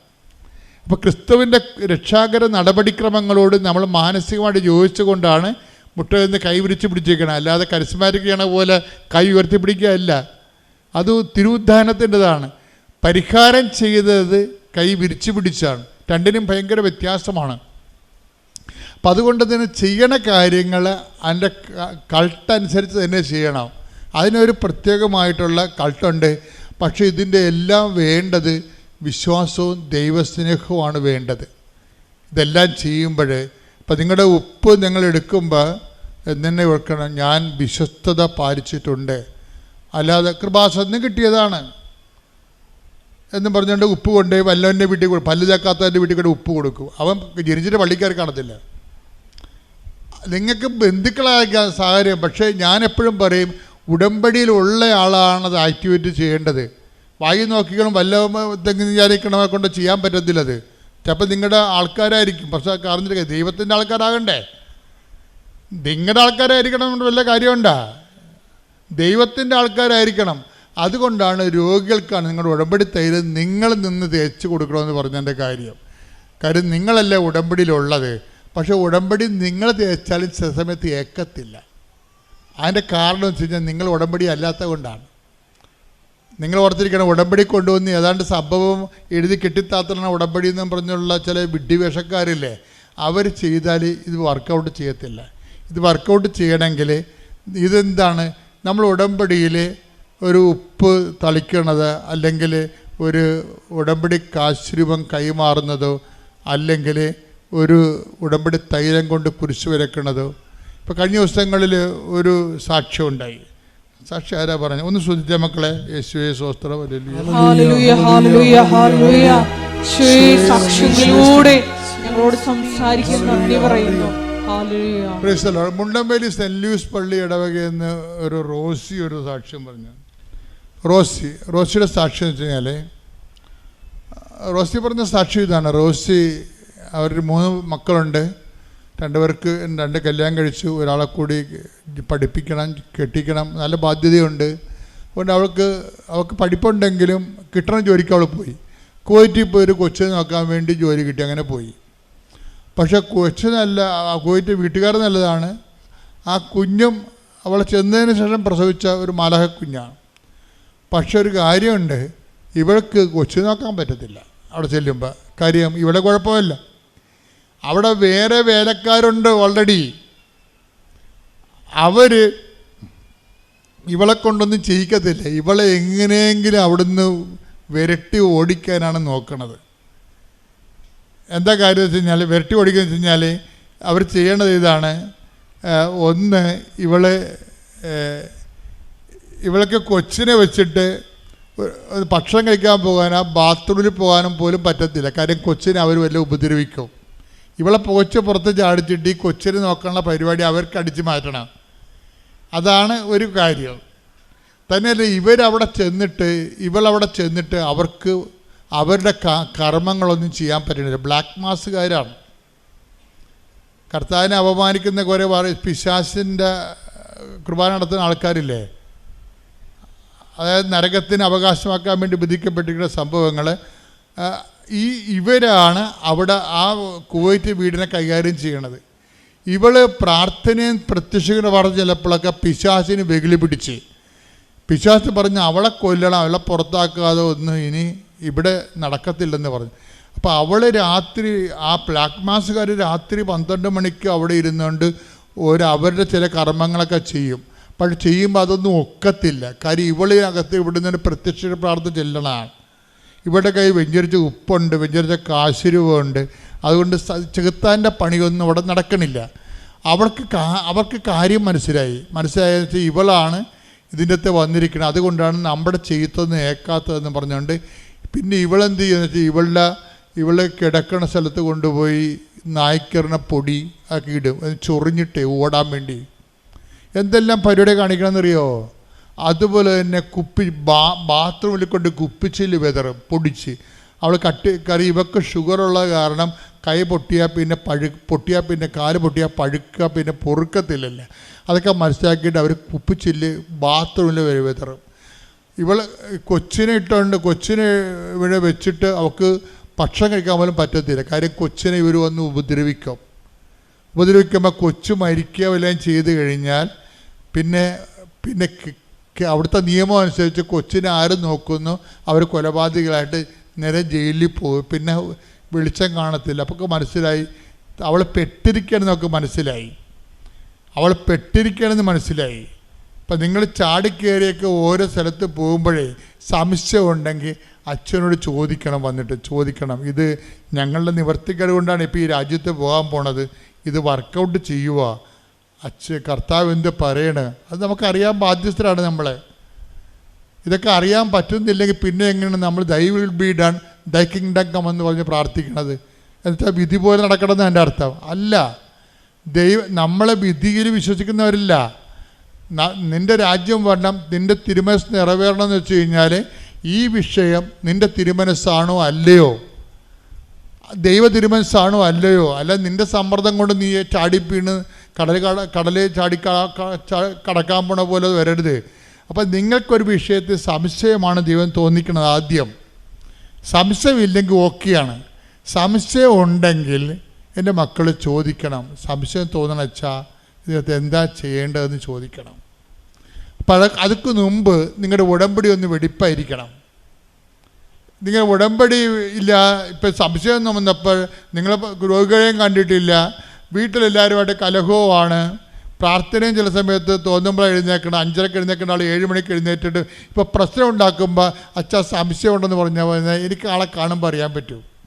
അപ്പോൾ ക്രിസ്തുവിന്റെ രക്ഷാകര നടപടിക്രമങ്ങളോട് നമ്മൾ മാനസികമായിട്ട് യോജിച്ചുകൊണ്ടാണ് മുട്ടയെന്ന് കൈ വിരിച്ച് പിടിച്ചേക്കണം. അല്ലാതെ കരിസ്മാറ്റിക് ചെയ്യണ പോലെ കൈ ഉയർത്തി പിടിക്കുകയല്ല. അത് തിരുവുദ്ധാനത്തിന്റെതാണ്. പരിഹാരം ചെയ്തത് കൈ വിരിച്ചു പിടിച്ചാണ്. രണ്ടിനും ഭയങ്കര വ്യത്യാസമാണ്. അപ്പം അതുകൊണ്ട് തന്നെ ചെയ്യണ കാര്യങ്ങൾ അതിന്റെ കൾട്ടനുസരിച്ച് തന്നെ ചെയ്യണം. അതിനൊരു പ്രത്യേകമായിട്ടുള്ള കൾട്ടുണ്ട്. പക്ഷേ ഇതിന്റെ എല്ലാം വേണ്ടത് വിശ്വാസവും ദൈവസ്നേഹവുമാണ് വേണ്ടത്. ഇതെല്ലാം ചെയ്യുമ്പോൾ അപ്പം നിങ്ങളുടെ ഉപ്പ് നിങ്ങൾ എടുക്കുമ്പോൾ എന്നെ ഓർക്കണം ഞാൻ വിശ്വസ്തത പാലിച്ചിട്ടുണ്ട്. അല്ലാതെ കൃപാസന്ന് കിട്ടിയതാണ്. എന്ന് പറഞ്ഞുകൊണ്ട് ഉപ്പ് കൊണ്ട് വല്ലവന്റെ വീട്ടിൽ കൊടുക്കും പല്ല് തേക്കാത്തവന്റെ വീട്ടിൽ കൂടെ ഉപ്പ് കൊടുക്കും. അവൻ ജനിച്ചിട്ട് പള്ളിക്കാർ കാണത്തില്ല. നിങ്ങൾക്ക് ബന്ധുക്കളായ സാഹചര്യം. പക്ഷേ ഞാൻ എപ്പോഴും പറയും ഉടമ്പടിയിലുള്ള ആളാണ് അത് ആക്ടിവേറ്റ് ചെയ്യേണ്ടത്. വായി നോക്കിക്കണം വല്ല എന്തെങ്കിലും വിചാരിക്കണമെ കൊണ്ട് ചെയ്യാൻ പറ്റത്തില്ലത്. ചിലപ്പോൾ നിങ്ങളുടെ ആൾക്കാരായിരിക്കും. പക്ഷേ അറിഞ്ഞിരിക്കുക ദൈവത്തിന്റെ ആൾക്കാരാകണ്ടേ. നിങ്ങളുടെ ആൾക്കാരായിരിക്കണം വല്ല കാര്യമുണ്ടാ? ദൈവത്തിന്റെ ആൾക്കാരായിരിക്കണം. അതുകൊണ്ടാണ് രോഗികൾക്കാണ് നിങ്ങളുടെ ഉടമ്പടി തൈര് നിങ്ങൾ നിന്ന് തേച്ച് കൊടുക്കണമെന്ന് പറഞ്ഞതിന്റെ കാര്യം. കാര്യം നിങ്ങളല്ലേ ഉടമ്പടിയിലുള്ളത്. പക്ഷേ ഉടമ്പടി നിങ്ങൾ തേച്ചാലും ചില സമയത്ത് ഏക്കത്തില്ല. അതിന്റെ കാരണം വെച്ച് കഴിഞ്ഞാൽ നിങ്ങൾ ഉടമ്പടി അല്ലാത്ത കൊണ്ടാണ്. നിങ്ങൾ ഓർത്തിരിക്കണം ഉടമ്പടി കൊണ്ടുവന്ന് ഏതാണ്ട് സംഭവം എഴുതി കെട്ടിത്താത്തണ ഉടമ്പടി എന്നും പറഞ്ഞുള്ള ചില വിഡ്ഢിവേഷക്കാരില്ലേ? അവർ ചെയ്താൽ ഇത് വർക്കൗട്ട് ചെയ്യത്തില്ല. ഇത് വർക്കൗട്ട് ചെയ്യണമെങ്കിൽ ഇതെന്താണ്? നമ്മൾ ഉടമ്പടിയിൽ ഒരു ഉപ്പ് തളിക്കണത് അല്ലെങ്കിൽ ഒരു ഉടമ്പടി കാശ്രൂപം കൈമാറുന്നതോ അല്ലെങ്കിൽ ഒരു ഉടമ്പടി തൈലം കൊണ്ട് കുരിശ് വരക്കണതോ. ഇപ്പോൾ കഴിഞ്ഞ ദിവസങ്ങളിൽ ഒരു സാക്ഷ്യം ഉണ്ടായി. സാക്ഷി ആരാ പറഞ്ഞു ഒന്ന് ശ്രദ്ധിച്ച മക്കളെ. യേശുവേ
സംസാരിക്കുന്നു പറയുന്നു.
മുണ്ടമ്പേലി സെന്റ് ലൂയിസ് പള്ളി ഇടവകയെന്ന് ഒരു റോസി ഒരു സാക്ഷ്യം പറഞ്ഞു. റോസി റോസിയുടെ സാക്ഷ്യം വെച്ച് കഴിഞ്ഞാൽ റോസി പറഞ്ഞ സാക്ഷ്യം ഇതാണ്. റോസി അവർ മൂന്ന് മക്കളുണ്ട്. രണ്ടുപേർക്ക് രണ്ട് കല്യാണം കഴിച്ചു. ഒരാളെ കൂടി പഠിപ്പിക്കണം കെട്ടിക്കണം നല്ല ബാധ്യതയുണ്ട്. അതുകൊണ്ട് അവൾക്ക് അവൾക്ക് പഠിപ്പുണ്ടെങ്കിലും കിട്ടണ ജോലിക്ക് അവൾ പോയി. കുവൈറ്റിൽ പോയി ഒരു കൊച്ചു നോക്കാൻ വേണ്ടി ജോലി കിട്ടി അങ്ങനെ പോയി. പക്ഷേ കൊച്ചു നല്ല ആ കുവൈറ്റ് വീട്ടുകാർ നല്ലതാണ്. ആ കുഞ്ഞും അവളെ ചെന്നതിന് ശേഷം പ്രസവിച്ച ഒരു മലഹ കുഞ്ഞാണ്. പക്ഷെ ഒരു കാര്യമുണ്ട് ഇവൾക്ക് കൊച്ചു നോക്കാൻ പറ്റത്തില്ല. അവിടെ ചെല്ലുമ്പോൾ കാര്യം ഇവിടെ കുഴപ്പമില്ല. അവിടെ വേറെ വേലക്കാരുണ്ട് ഓൾറെഡി അവർ ഇവളെ കൊണ്ടൊന്നും ചെയ്യിക്കത്തില്ല. ഇവളെ എങ്ങനെയെങ്കിലും അവിടുന്ന് വിരട്ടി ഓടിക്കാനാണ് നോക്കണത്. എന്താ കാര്യം വെച്ച് കഴിഞ്ഞാൽ വെട്ടി ഓടിക്കുക വെച്ച് കഴിഞ്ഞാൽ അവർ ചെയ്യേണ്ടത് ഇതാണ്. ഒന്ന് ഇവൾ ഇവളൊക്കെ കൊച്ചിനെ വെച്ചിട്ട് ഭക്ഷണം കഴിക്കാൻ പോകാനോ ബാത്റൂമിൽ പോകാനും പോലും പറ്റത്തില്ല. കാര്യം കൊച്ചിനെ അവർ വല്ല ഉപദ്രവിക്കും. ഇവളെ പോച്ച് പുറത്ത് ചാടിച്ചിട്ട് ഈ കൊച്ചിനെ നോക്കാനുള്ള പരിപാടി അവർക്ക് അടിച്ചു മാറ്റണം. അതാണ് ഒരു കാര്യം. തന്നെയല്ല ഇവരവിടെ ചെന്നിട്ട് ഇവളവിടെ ചെന്നിട്ട് അവർക്ക് അവരുടെ കർമ്മങ്ങളൊന്നും ചെയ്യാൻ പറ്റുന്നില്ല. ബ്ലാക്ക് മാസുകാരാണ് കർത്താവിനെ അപമാനിക്കുന്ന കുറേ പിശാസിന്റെ കുർബാന നടത്തുന്ന ആൾക്കാരില്ലേ? അതായത് നരകത്തിന് അവകാശമാക്കാൻ വേണ്ടി വിധിക്കപ്പെട്ടിരിക്കുന്ന സംഭവങ്ങൾ ഈ ഇവരാണ് അവിടെ ആ കുവൈറ്റ് വീടിനെ കൈകാര്യം ചെയ്യണത്. ഇവൾ പ്രാർത്ഥനയും പ്രത്യക്ഷയുടെ പറഞ്ഞ് ചിലപ്പോഴൊക്കെ പിശാസിന് വെകിളി പിടിച്ച്. പിശാസ് പറഞ്ഞ് അവളെ കൊല്ലണം അവളെ പുറത്താക്കാതെ ഒന്നും ഇനി ഇവിടെ നടക്കത്തില്ലെന്ന് പറഞ്ഞു. അപ്പോൾ അവൾ രാത്രി ആ ബ്ലാക്ക് രാത്രി പന്ത്രണ്ട് മണിക്ക് അവിടെ ഇരുന്നുകൊണ്ട് ഒരു അവരുടെ ചില കർമ്മങ്ങളൊക്കെ ചെയ്യും. പക്ഷെ ചെയ്യുമ്പോൾ അതൊന്നും ഒക്കത്തില്ല. കാര്യം ഇവളിനകത്ത് ഇവിടെ നിന്ന് പ്രത്യക്ഷ പ്രാർത്ഥന ചെല്ലണമാണ് ഇവിടെ കൈ വെഞ്ചരിച്ച ഉപ്പുണ്ട് വെഞ്ചരിച്ച കാശുരൂപമുണ്ട് അതുകൊണ്ട് ചെകുത്താന്റെ പണിയൊന്നും ഇവിടെ നടക്കണില്ല. അവൾക്ക് അവർക്ക് കാര്യം മനസ്സിലായി. മനസ്സിലായെന്ന് വെച്ചാൽ ഇവളാണ് ഇതിന്റെ അകത്ത് വന്നിരിക്കുന്നത് അതുകൊണ്ടാണ് നമ്മുടെ ചെയ്യത്തൊന്നും ഏക്കാത്തതെന്ന് പറഞ്ഞുകൊണ്ട് പിന്നെ ഇവളെന്ത് ചെയ്യുന്ന വെച്ചാൽ ഇവളുടെ ഇവളെ കിടക്കണ സ്ഥലത്ത് കൊണ്ടുപോയി നായ്ക്കറിന പൊടി ആക്കി ഇടും. ചൊറിഞ്ഞിട്ടേ ഓടാൻ വേണ്ടി. എന്തെല്ലാം പരിപാടി കാണിക്കണമെന്നറിയോ അതുപോലെ തന്നെ കുപ്പി ബാ ബാത്റൂമിൽ കൊണ്ട് കുപ്പിച്ചിൽ വെതറും പൊടിച്ച്. അവൾ കട്ടി കറി ഇവക്ക് ഷുഗറുള്ള കാരണം കൈ പൊട്ടിയാൽ പിന്നെ പഴു പൊട്ടിയാൽ പിന്നെ കാൽ പൊട്ടിയാൽ പഴുക്കുക പിന്നെ പൊറുക്കത്തില്ലല്ലേ. അതൊക്കെ മനസ്സിലാക്കിയിട്ട് അവർ കുപ്പിച്ചില്ല് ബാത്റൂമിൽ വെതറും. ഇവൾ കൊച്ചിനെ ഇട്ടുകൊണ്ട് കൊച്ചിനെ ഇവിടെ വെച്ചിട്ട് അവൾക്ക് ഭക്ഷണം കഴിക്കാൻ പോലും പറ്റത്തില്ല. കാര്യം കൊച്ചിനെ ഇവർ വന്ന് ഉപദ്രവിക്കും. ഉപദ്രവിക്കുമ്പോൾ കൊച്ചു മരിക്കുക വല്ലതും ചെയ്ത് കഴിഞ്ഞാൽ പിന്നെ പിന്നെ അവിടുത്തെ നിയമം അനുസരിച്ച് കൊച്ചിനെ ആര് നോക്കുന്നു? അവർ കൊലപാതകളായിട്ട് നേരെ ജയിലിൽ പോകും. പിന്നെ വെളിച്ചം കാണത്തില്ല. അപ്പോൾ മനസ്സിലായി അവൾ പെട്ടിരിക്കണമെന്നൊക്കെ മനസ്സിലായി. അവൾ പെട്ടിരിക്കണമെന്ന് മനസ്സിലായി. അപ്പം നിങ്ങൾ ചാടിക്കേറിയൊക്കെ ഓരോ സ്ഥലത്ത് പോകുമ്പോഴേ സംശയം ഉണ്ടെങ്കിൽ അച്ഛനോട് ചോദിക്കണം വന്നിട്ട് ചോദിക്കണം. ഇത് ഞങ്ങളുടെ നിവർത്തിക്കേട് കൊണ്ടാണ് ഇപ്പോൾ ഈ രാജ്യത്ത് പോകാൻ പോണത്. ഇത് വർക്കൗട്ട് ചെയ്യുക അച്ഛ കർത്താവ് എന്ത് പറയണ്? അത് നമുക്കറിയാൻ ബാധ്യസ്ഥരാണ് നമ്മളെ. ഇതൊക്കെ അറിയാൻ പറ്റുന്നില്ലെങ്കിൽ പിന്നെ എങ്ങനെയാണ് നമ്മൾ thy will be done thy kingdom come എന്ന് പറഞ്ഞ് പ്രാർത്ഥിക്കണത്? എന്നുവെച്ചാൽ വിധി പോലെ നടക്കണമെന്ന് എന്റെ അർത്ഥം. അല്ല ദൈവ നമ്മളെ വിധിയിൽ വിശ്വസിക്കുന്നവരില്ല. നിന്റെ രാജ്യം വരണം നിന്റെ തിരുമനസ് നിറവേറണം എന്ന് വെച്ച് കഴിഞ്ഞാൽ ഈ വിഷയം നിന്റെ തിരുമനസ്സാണോ അല്ലയോ? ദൈവ തിരുമനസ്സാണോ അല്ലയോ? അല്ല നിന്റെ സമ്മർദ്ദം കൊണ്ട് നീ ചാടിപ്പീണ് കടൽ കട കടലിൽ ചാടി കടക്കാൻ പോണ പോലെ വരരുത്. അപ്പം നിങ്ങൾക്കൊരു വിഷയത്തിൽ സംശയമാണ് ദൈവം തോന്നിക്കുന്നത് ആദ്യം. സംശയമില്ലെങ്കിൽ ഓക്കെയാണ്. സംശയം ഉണ്ടെങ്കിൽ എന്റെ മക്കൾ ചോദിക്കണം. സംശയം തോന്നണച്ചാൽ ഇതിനകത്ത് എന്താ ചെയ്യേണ്ടതെന്ന് ചോദിക്കണം. അത് അതിക്ക് മുമ്പ് നിങ്ങളുടെ ഉടമ്പടി ഒന്ന് വെടിപ്പായിരിക്കണം. നിങ്ങൾ ഉടമ്പടി ഇല്ല ഇപ്പം സംശയം വന്നപ്പോൾ നിങ്ങൾ രോഗികളെയും കണ്ടിട്ടില്ല. വീട്ടിലെല്ലാവരുമായിട്ട് കലഹവുമാണ്. പ്രാർത്ഥനയും ചില സമയത്ത് തോന്നുമ്പോൾ എഴുന്നേക്കണം അഞ്ചരക്ക് എഴുന്നേക്കുന്ന ആൾ ഏഴ് മണിക്ക് എഴുന്നേറ്റിട്ട് ഇപ്പോൾ പ്രശ്നം ഉണ്ടാക്കുമ്പോൾ അച്ഛാ സംശയം ഉണ്ടെന്ന് പറഞ്ഞാൽ എനിക്ക് ആളെ കാണുമ്പോൾ അറിയാൻ പറ്റും.